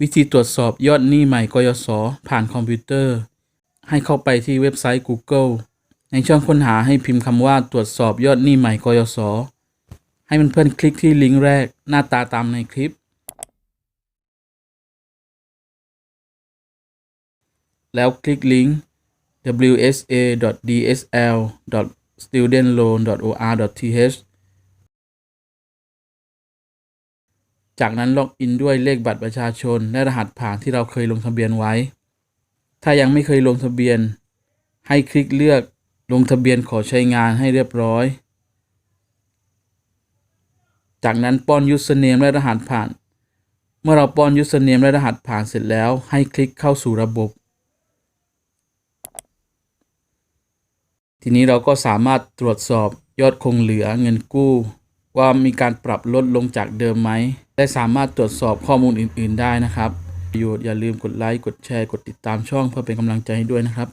วิธีตรวจสอบยอดหนี้ใหม่กยศผ่านคอมพิวเตอร์ ให้เข้าไปที่เว็บไซต์ Google ในช่องค้นหาให้พิมพ์คำว่าตรวจสอบยอดหนี้ใหม่กยศให้มันเพื่อนๆคลิกที่ลิงก์แรกหน้าตาตามในคลิป แล้วคลิกลิงก์ wsa.dsl.studentloan.or.th จากนั้นล็อกอินด้วยเลขบัตรประชาชน และรหัสผ่านที่เราเคยลงทะเบียนไว้ ถ้ายังไม่เคยลงทะเบียน ให้คลิกเลือกลงทะเบียนขอใช้งานให้เรียบร้อย จากนั้นป้อน username และรหัสผ่าน เมื่อเราป้อน username และรหัสผ่านเสร็จแล้ว ให้คลิกเข้าสู่ระบบ ทีนี้เราก็สามารถตรวจสอบยอดคงเหลือเงินกู้ ว่ามีการปรับลดลงจากเดิมไหม และสามารถตรวจสอบข้อมูลอื่น ๆ ได้นะครับประโยชน์อย่าลืมกดไลค์ กดแชร์ กดติดตามช่องเพื่อเป็นกำลังใจให้ด้วยนะครับ